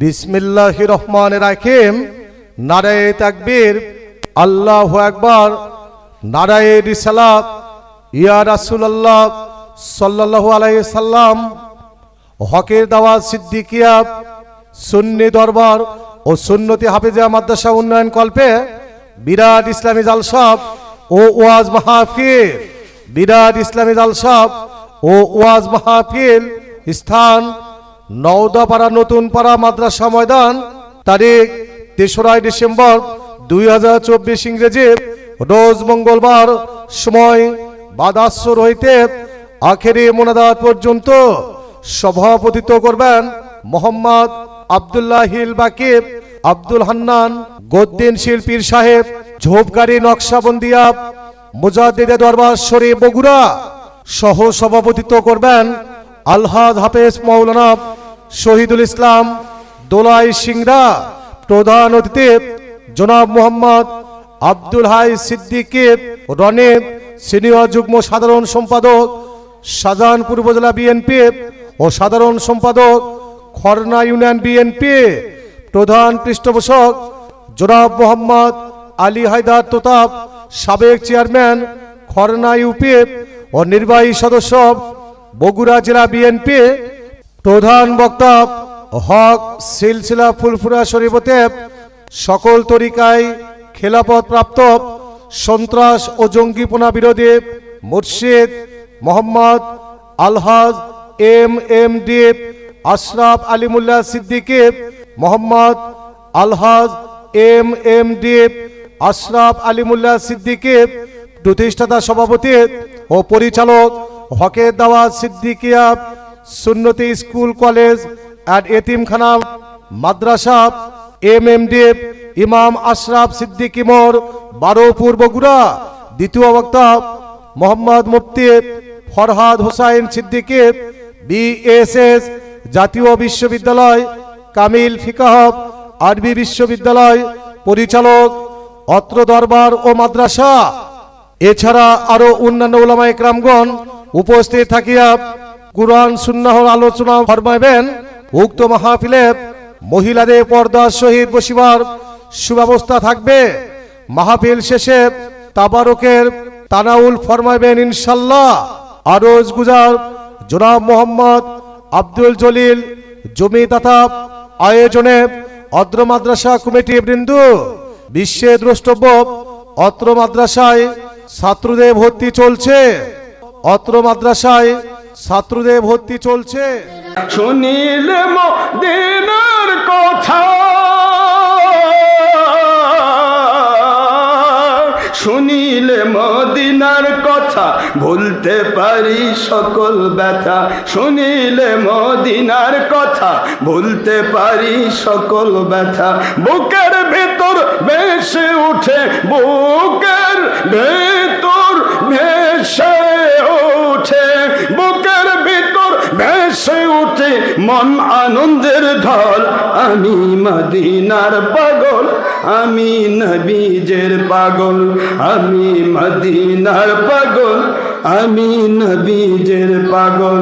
বিসমিল্লাহ রহমান রাখিম নারায়ে তাকবীর। আল্লাহ একবার নারায়ে রিসালাত। ইয়া রাসূলুল্লাহ সাল্লাল্লাহু আলাইহি সাল্লাম। হকের দাওয়াত সিদ্দিকিয়া। সুন্নি দরবার ও সুন্নতি হাফিজা মাদ্রাসা উন্নয়ন কল্পে বিরাট ইসলামী জালসাব ও ওয়াজ মাহফিল। বিরাট ইসলামী জালসাব ও ওয়াজ মাহফিল স্থান নওদাপাড়া নতুন পাড়া মাদ্রাসা ময়দান, তারিখ তেসরাই ডিসেম্বর দুই হাজার চব্বিশ ইংরেজি, রোজ মঙ্গলবার, সময় বাদাস্বর হইতে আখেরি মোনাদাত পর্যন্ত। সভাপতিত্ব করবেন মোহাম্মদ আবদুল্লাহ হিল বাকিব আব্দুল হান্নান, গদ্দিন শিল্পীর সাহেব, ঝোপগাড়ি নকশাবন্দিয়া, মুজাদ্দিদে দরবার শরীফ বগুড়া। সহ সভাপতিত্ব করবেন আলহাজ হাফেজ মৌলানা শহীদুল ইসলাম, দোলাই সিংরা, প্রধান অতিথি জনাব মোহাম্মদ আব্দুল হাই সিদ্দিকি রনে সিনিয়র যুগ্ম সাধারণ সম্পাদক, শাহজাহানপুর উপজেলা বিএনপি ও সাধারণ সম্পাদক, খরনা ইউনিয়ন বিএনপি, প্রধান পৃষ্ঠপোষক জনাব মোহাম্মদ আলী হায়দার তোতাব সাবেক চেয়ারম্যান খরনা ইউপি ও নির্বাহী সদস্য বগুড়া জেলা বিএনপি প্রধান বক্তা হক সিলসিলা ফুলফুরা শরীফতে সকল তরিকায় খেলাপথ প্রাপ্ত সন্ত্রাস ও জঙ্গিপনা বিরোধী মুর্শিদ Mohammad Alhaj M M D Ashraf Alimullah Siddiqui Mohammad Alhaj M M D Ashraf Alimullah Siddiqui প্রতিষ্ঠাতা সভাপতি ও পরিচালক হকের দাওয়াত সিদ্দিকিয়া সুন্নতি স্কুল, কলেজ অ্যাট এতিমখানা, মাদ্রাসা এম এম ডি ইমাম আশরাফ সিদ্দিকি মোর বারোপুর বগুড়া দ্বিতীয় বক্তা মোহাম্মদ মুফতি ফরহাদ হোসাইন সিদ্দিকি, বিএসএস জাতীয় বিশ্ববিদ্যালয়, কামিল ফিকাহ, আরবি বিশ্ববিদ্যালয়, পরিচালক, অত্র দরবার ও মাদ্রাসা। এছাড়া আরও অন্যান্য ওলামা একরামগণ উপস্থিত থাকিয়া কুরআন, সুন্নাহর আলোচনা ফরমাইবেন। উক্ত মাহফিলে মহিলাদের পর্দার সহিত বসিবার সুব্যবস্থা থাকবে। মাহফিল শেষে তাবারকের তানাউল ফরমাইবেন ইনশাল্লাহ আরজ গুজার জনাব মোহাম্মদ আব্দুল জলিল জমি জমিদাতা আয়োজনে অদ্র মাদ্রাসা কমিটি বৃন্দ বিশ্বে দ্রষ্টব্য অত্র মাদ্রাসায় ছাত্রদের ভর্তি চলছে। অত্র মাদ্রাসায় ছাত্রদের ভর্তি চলছে। শুনিলে মদিনার কথা। শুনিলে মদিনার কথা ভুলতে পারি সকল ব্যথা। শুনিলে মদিনার কথা ভুলতে পারি সকল ব্যথা। বুকের ভেতর বেশে উঠে, বুকের মন আনন্দের ঢল। আমি মদিনার পাগল, আমি নবীজের পাগল। আমি মদিনার পাগল, আমি নবীজের পাগল।